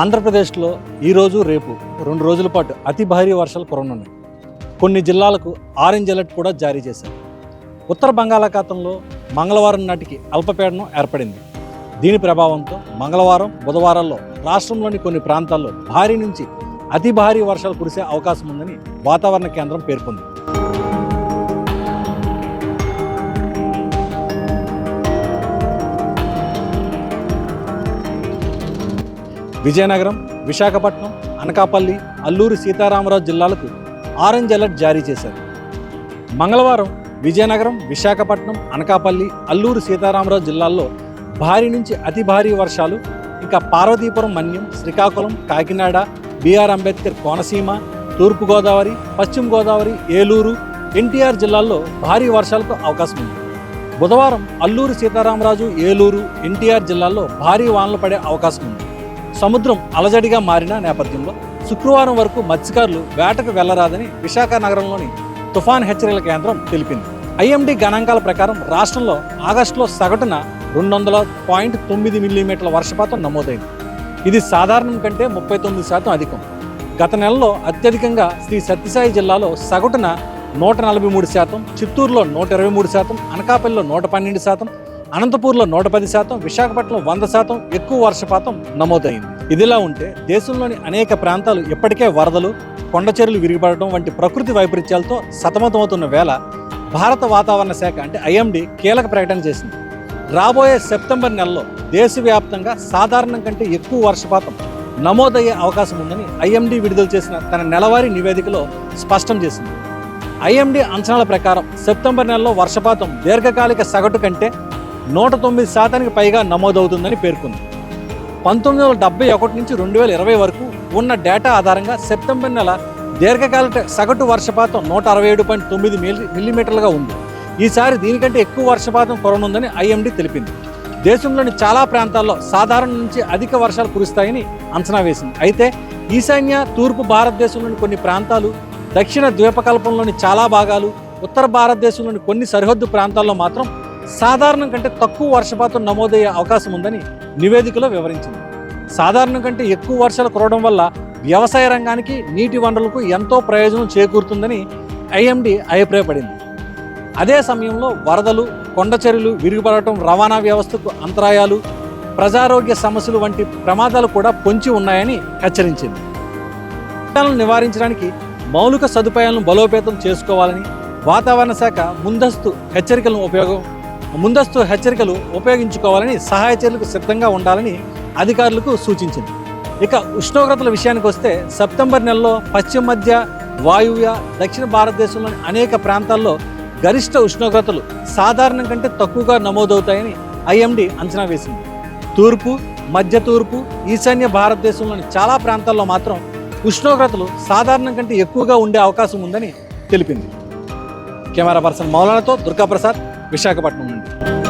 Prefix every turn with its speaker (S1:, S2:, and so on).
S1: ఆంధ్రప్రదేశ్లో ఈరోజు రేపు రెండు రోజుల పాటు అతి భారీ వర్షాలు కురనున్నాయి కొన్ని జిల్లాలకు ఆరెంజ్ అలర్ట్ కూడా జారీ చేశారు ఉత్తర బంగాళాఖాతంలో మంగళవారం నాటికి అల్పపీడనం ఏర్పడింది దీని ప్రభావంతో మంగళవారం బుధవారాల్లో రాష్ట్రంలోని కొన్ని ప్రాంతాల్లో భారీ నుంచి అతి భారీ వర్షాలు కురిసే అవకాశం ఉందని వాతావరణ కేంద్రం పేర్కొంది విజయనగరం విశాఖపట్నం అనకాపల్లి అల్లూరి సీతారామరాజు జిల్లాలకు ఆరెంజ్ అలర్ట్ జారీ చేశారు మంగళవారం విజయనగరం విశాఖపట్నం అనకాపల్లి అల్లూరు సీతారామరాజు జిల్లాల్లో భారీ నుంచి అతి భారీ వర్షాలు ఇంకా పార్వతీపురం మన్యం శ్రీకాకుళం కాకినాడ బీఆర్ అంబేద్కర్ కోనసీమ తూర్పుగోదావరి పశ్చిమ గోదావరి ఏలూరు ఎన్టీఆర్ జిల్లాల్లో భారీ వర్షాలకు అవకాశం ఉంది బుధవారం అల్లూరు సీతారామరాజు ఏలూరు ఎన్టీఆర్ జిల్లాల్లో భారీ వానలు పడే అవకాశం ఉంది సముద్రం అలజడిగా మారిన నేపథ్యంలో శుక్రవారం వరకు మత్స్యకారులు వేటకు వెళ్లరాదని విశాఖ నగరంలోని తుఫాన్ హెచ్చరికల కేంద్రం తెలిపింది ఐఎండి గణాంకాల ప్రకారం రాష్ట్రంలో ఆగస్టులో సగటున రెండు వందల పాయింట్ తొమ్మిది మిల్లీమీటర్ల వర్షపాతం నమోదైంది ఇది సాధారణం కంటే ముప్పై తొమ్మిది శాతం అధికం గత నెలలో అత్యధికంగా శ్రీ సత్యసాయి జిల్లాలో సగటున నూట నలభై మూడు శాతం చిత్తూరులో నూట ఇరవై మూడు శాతం అనకాపల్లిలో నూట పన్నెండు శాతం అనంతపూర్లో నూట పది శాతం విశాఖపట్నం వంద శాతం ఎక్కువ వర్షపాతం నమోదైంది ఇదిలా ఉంటే దేశంలోని అనేక ప్రాంతాలు ఇప్పటికే వరదలు కొండచెరులు విరిగిపడటం వంటి ప్రకృతి వైపరీత్యాలతో సతమతమవుతున్న వేళ భారత వాతావరణ శాఖ అంటే ఐఎండి కీలక ప్రకటన చేసింది రాబోయే సెప్టెంబర్ నెలలో దేశవ్యాప్తంగా సాధారణం కంటే ఎక్కువ వర్షపాతం నమోదయ్యే అవకాశం ఉందని ఐఎండి విడుదల చేసిన తన నెలవారీ నివేదికలో స్పష్టం చేసింది ఐఎండి అంచనాల ప్రకారం సెప్టెంబర్ నెలలో వర్షపాతం దీర్ఘకాలిక సగటు కంటే నూట తొమ్మిది శాతానికి పైగా నమోదవుతుందని పేర్కొంది పంతొమ్మిది వందల డెబ్బై ఒకటి నుంచి రెండు వేల ఇరవై వరకు ఉన్న డేటా ఆధారంగా సెప్టెంబర్ నెల దీర్ఘకాలిక సగటు వర్షపాతం నూట అరవై ఏడు పాయింట్ తొమ్మిది మిల్లీ మిల్లీమీటర్లుగా ఉంది ఈసారి దీనికంటే ఎక్కువ వర్షపాతం కొరనుందని ఐఎండీ తెలిపింది దేశంలోని చాలా ప్రాంతాల్లో సాధారణ నుంచి అధిక వర్షాలు కురుస్తాయని అంచనా వేసింది అయితే ఈశాన్య తూర్పు భారతదేశంలోని కొన్ని ప్రాంతాలు దక్షిణ ద్వీపకల్పంలోని చాలా భాగాలు ఉత్తర భారతదేశంలోని కొన్ని సరిహద్దు ప్రాంతాల్లో మాత్రం సాధారణం కంటే తక్కువ వర్షపాతం నమోదయ్యే అవకాశం ఉందని నివేదికలో వివరించింది సాధారణం కంటే ఎక్కువ వర్షాలు కురవడం వల్ల వ్యవసాయ రంగానికి నీటి వనరులకు ఎంతో ప్రయోజనం చేకూరుతుందని ఐఎండి అభిప్రాయపడింది అదే సమయంలో వరదలు కొండచెరులు విరిగిపడటం రవాణా వ్యవస్థకు అంతరాయాలు ప్రజారోగ్య సమస్యలు వంటి ప్రమాదాలు కూడా పొంచి ఉన్నాయని హెచ్చరించింది నివారించడానికి మౌలిక సదుపాయాలను బలోపేతం చేసుకోవాలని వాతావరణ శాఖ ముందస్తు హెచ్చరికలను ఉపయోగం ముందస్తు హెచ్చరికలు ఉపయోగించుకోవాలని సహాయ చర్యలకు సిద్ధంగా ఉండాలని అధికారులకు సూచించింది ఇక ఉష్ణోగ్రతల విషయానికి వస్తే సెప్టెంబర్ నెలలో పశ్చిమ మధ్య వాయువ్య దక్షిణ భారతదేశంలోని అనేక ప్రాంతాల్లో గరిష్ట ఉష్ణోగ్రతలు సాధారణం కంటే తక్కువగా నమోదవుతాయని ఐఎండి అంచనా వేసింది తూర్పు మధ్య తూర్పు ఈశాన్య భారతదేశంలోని చాలా ప్రాంతాల్లో మాత్రం ఉష్ణోగ్రతలు సాధారణం కంటే ఎక్కువగా ఉండే అవకాశం ఉందని తెలిపింది కెమెరా పర్సన్ మౌలానాతో దుర్గాప్రసాద్ విశాఖపట్నం నుండి